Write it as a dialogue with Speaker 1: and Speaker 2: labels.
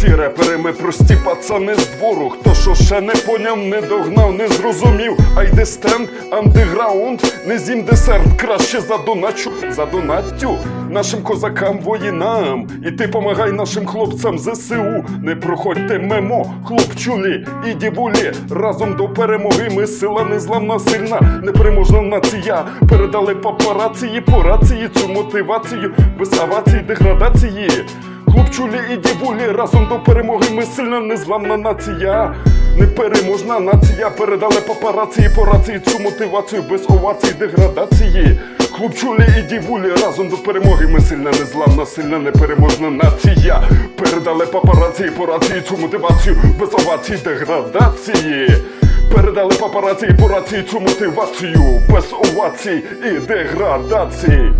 Speaker 1: всі репери, ми прості пацани з двору. Хто що ще не поняв, не догнав, не зрозумів. А йде стенд, андеграунд, не з'їм десерт, краще задоначу, задонаттю нашим козакам, воїнам. І ти помагай нашим хлопцям ЗСУ. Не проходьте мемо, хлопчулі і дівулі. Разом до перемоги ми сила незламна, сильна, непереможна нація. Передали папарації по рації цю мотивацію без авації, деградації. Хлопчулі і дівулі, разом до перемоги ми сильна незламна нація. Непереможна нація передали папарації по рації цю мотивацію без овацій, деградації. Хлопчулі і дівулі, разом до перемоги ми сильна незламна, сильна непереможна нація. Передали папарації по рації цю мотивацію без овацій, деградації. Передали папарації по рації цю мотивацію без овацій і деградації.